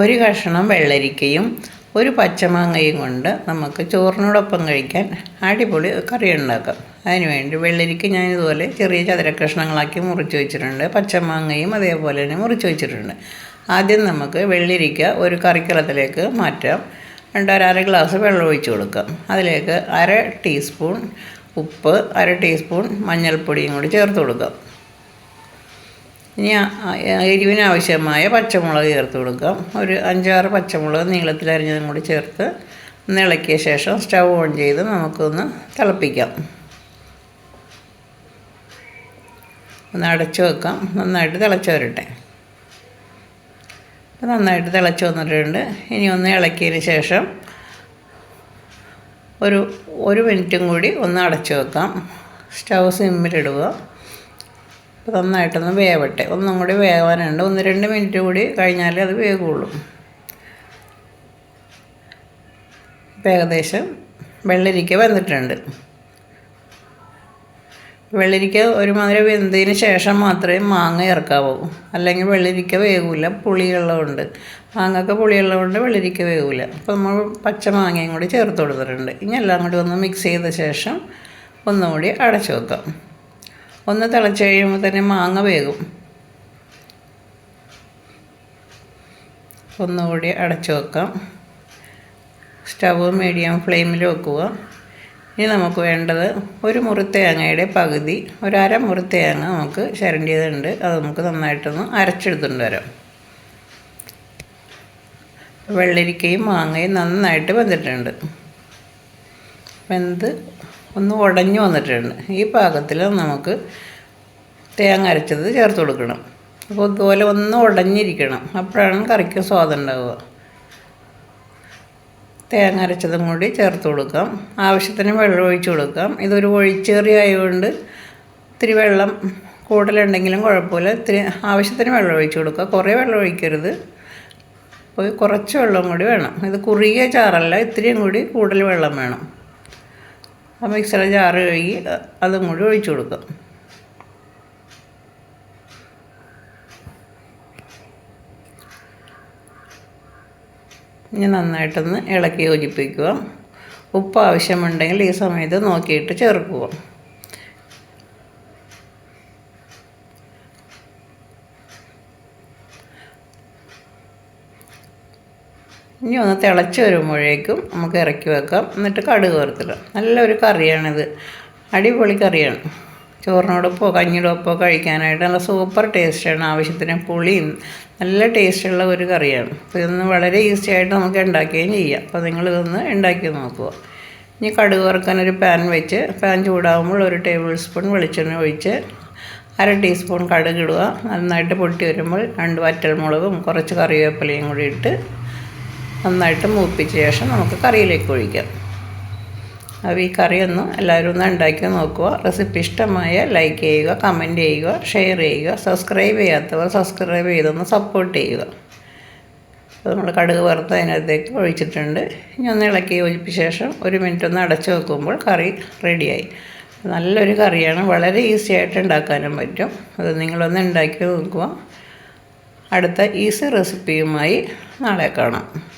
ഒരു കഷ്ണം വെള്ളരിക്കയും ഒരു പച്ചമാങ്ങയും കൊണ്ട് നമുക്ക് ചോറിനോടൊപ്പം കഴിക്കാൻ അടിപൊളി കറി ഉണ്ടാക്കാം. അതിനുവേണ്ടി വെള്ളരിക്ക ഞാൻ ഇതുപോലെ ചെറിയ ചതുര കഷ്ണങ്ങളാക്കി മുറിച്ച് വെച്ചിട്ടുണ്ട്. പച്ചമാങ്ങയും അതേപോലെ തന്നെ മുറിച്ച് വെച്ചിട്ടുണ്ട്. ആദ്യം നമുക്ക് വെള്ളരിക്ക ഒരു കറിക്കലത്തിലേക്ക് മാറ്റാം. രണ്ട് അര ഗ്ലാസ് വെള്ളം ഒഴിച്ച് കൊടുക്കാം. അതിലേക്ക് അര ടീസ്പൂൺ ഉപ്പ് അര ടീസ്പൂൺ മഞ്ഞൾപ്പൊടിയും കൂടി ചേർത്ത് കൊടുക്കാം. ഇനി എരിവിന് ആവശ്യമായ പച്ചമുളക് ചേർത്ത് കൊടുക്കാം. ഒരു അഞ്ചാറ് പച്ചമുളക് നീളത്തിൽ അരിഞ്ഞതും കൂടി ചേർത്ത് ഒന്ന് ഇളക്കിയ ശേഷം സ്റ്റൗ ഓൺ ചെയ്ത് നമുക്കൊന്ന് തിളപ്പിക്കാം. ഒന്ന് അടച്ചു വെക്കാം. നന്നായിട്ട് തിളച്ച് വരട്ടെ. നന്നായിട്ട് തിളച്ച് വന്നിട്ടുണ്ട്. ഇനി ഒന്ന് ഇളക്കിയതിന് ശേഷം ഒരു ഒരു മിനിറ്റും കൂടി ഒന്ന് അടച്ചു വെക്കാം. സ്റ്റൗ സിമ്മിലിടുക. അപ്പോൾ നന്നായിട്ടൊന്ന് വേവട്ടെ. ഒന്നും കൂടി വേവാനുണ്ട്. ഒന്ന് രണ്ട് മിനിറ്റ് കൂടി കഴിഞ്ഞാലേ അത് വേകുള്ളൂ ഇപ്പം ഏകദേശം വെള്ളരിക്ക വെന്തിട്ടുണ്ട്. വെള്ളരിക്ക ഒരുമാതിരി വെന്തതിന് ശേഷം മാത്രമേ മാങ്ങ ഇറക്കാവൂ അല്ലെങ്കിൽ വെള്ളരിക്ക വേകില്ല പുളിയുള്ളതുകൊണ്ട്. മാങ്ങക്ക് പുളിയുള്ളതുകൊണ്ട് വെള്ളരിക്ക വേകില്ല അപ്പോൾ നമ്മൾ പച്ച മാങ്ങയും കൂടി ചേർത്ത് കൊടുത്തിട്ടുണ്ട്. ഇനി എല്ലാം കൂടി ഒന്ന് മിക്സ് ചെയ്ത ശേഷം ഒന്നുകൂടി അടച്ചു വെക്കാം. ഒന്ന് തിളച്ച് കഴിയുമ്പോൾ തന്നെ മാങ്ങ വേകും ഒന്നുകൂടി അടച്ചു വെക്കാം. സ്റ്റവ് മീഡിയം ഫ്ലെയിമിൽ വെക്കുക. ഇനി നമുക്ക് വേണ്ടത് ഒരു മുറി തേങ്ങയുടെ പകുതി ഒരു അര മുറി തേങ്ങ നമുക്ക് ചരണ്ടിയതുണ്ട് അത് നമുക്ക് നന്നായിട്ടൊന്ന് അരച്ചെടുത്തുകൊണ്ട് വരാം. വെള്ളരിക്കയും മാങ്ങയും നന്നായിട്ട് വെന്തിട്ടുണ്ട്. വെന്ത് ഒന്ന് ഉടഞ്ഞു വന്നിട്ടുണ്ട്. ഈ പാകത്തിൽ നമുക്ക് തേങ്ങ അരച്ചത് ചേർത്ത് കൊടുക്കണം. അപ്പോൾ ഇതുപോലെ ഒന്ന് ഉടഞ്ഞിരിക്കണം. അപ്പോഴാണ് കറിക്ക് സ്വാദം ഉണ്ടാവുക. തേങ്ങ അരച്ചതും കൂടി ചേർത്ത് കൊടുക്കാം. ആവശ്യത്തിന് വെള്ളം ഒഴിച്ചു കൊടുക്കാം. ഇതൊരു ഒഴിച്ചേറി ആയതുകൊണ്ട് ഇത്തിരി വെള്ളം കൂടുതലുണ്ടെങ്കിലും കുഴപ്പമില്ല. ഇത്തിരി ആവശ്യത്തിന് വെള്ളം ഒഴിച്ചു കൊടുക്കുക. കുറേ വെള്ളം ഒഴിക്കരുത്. അപ്പോൾ കുറച്ച് വെള്ളം കൂടി വേണം. ഇത് കുറുകിയ ചാറല്ല. ഇത്തിരിയും കൂടി കൂടുതൽ വെള്ളം വേണം. ആ മിക്സറെ ജാറ് കഴുകി അതും കൂടി ഒഴിച്ചു കൊടുക്കാം ഇനി നന്നായിട്ടൊന്ന് ഇളക്കി യോജിപ്പിക്കുക. ഉപ്പ് ആവശ്യമുണ്ടെങ്കിൽ ഈ സമയത്ത് നോക്കിയിട്ട് ചേർക്കുക. ഇനി ഒന്ന് തിളച്ച് വരുമ്പോഴേക്കും നമുക്ക് ഇറക്കി വെക്കാം. എന്നിട്ട് കടുക് വറുത്തിടാം. നല്ലൊരു കറിയാണിത്. അടിപൊളി കറിയാണ്. ചോറിനോടൊപ്പോ കഞ്ഞിയോടൊപ്പോ കഴിക്കാനായിട്ട് നല്ല സൂപ്പർ ടേസ്റ്റാണ്. ആവശ്യത്തിന് പുളിയും നല്ല ടേസ്റ്റുള്ള ഒരു കറിയാണ്. അപ്പോൾ ഇതൊന്ന് വളരെ ഈസി ആയിട്ട് നമുക്ക് ഉണ്ടാക്കുകയും ചെയ്യാം. അപ്പോൾ നിങ്ങളിതൊന്ന് ഉണ്ടാക്കി നോക്കുക. ഇനി കടുക് വറുക്കാൻ ഒരു പാൻ വെച്ച് പാൻ ചൂടാകുമ്പോൾ ഒരു ടേബിൾ സ്പൂൺ വെളിച്ചെണ്ണ ഒഴിച്ച് അര ടീസ്പൂൺ കടുക് ഇടുക. നന്നായിട്ട് പൊട്ടി വരുമ്പോൾ രണ്ട് വറ്റൽമുളകും കുറച്ച് കറിവേപ്പിലയും കൂടി ഇട്ട് നന്നായിട്ട് മൂപ്പിച്ച ശേഷം നമുക്ക് കറിയിലേക്ക് ഒഴിക്കാം. അപ്പോൾ ഈ കറിയൊന്ന് എല്ലാവരും ഒന്ന് ഉണ്ടാക്കി നോക്കുക. റെസിപ്പി ഇഷ്ടമായ ലൈക്ക് ചെയ്യുക കമന്റ് ചെയ്യുക ഷെയർ ചെയ്യുക സബ്സ്ക്രൈബ് ചെയ്യാത്തവർ സബ്സ്ക്രൈബ് ചെയ്തൊന്ന് സപ്പോർട്ട് ചെയ്യുക. അപ്പോൾ നമ്മൾ കടുക് വറുത്ത് അതിനകത്തേക്ക് ഒഴിച്ചിട്ടുണ്ട്. ഇനി ഒന്ന് ഇളക്കി ഒഴിപ്പിച്ച ശേഷം ഒരു മിനിറ്റ് ഒന്ന് അടച്ചു വെക്കുമ്പോൾ കറി റെഡിയായി. നല്ലൊരു കറിയാണ്. വളരെ ഈസി ആയിട്ട് ഉണ്ടാക്കാനും പറ്റും. അത് നിങ്ങളൊന്ന് ഉണ്ടാക്കി നോക്കുക. അടുത്ത ഈസി റെസിപ്പിയുമായി നാളെ കാണാം.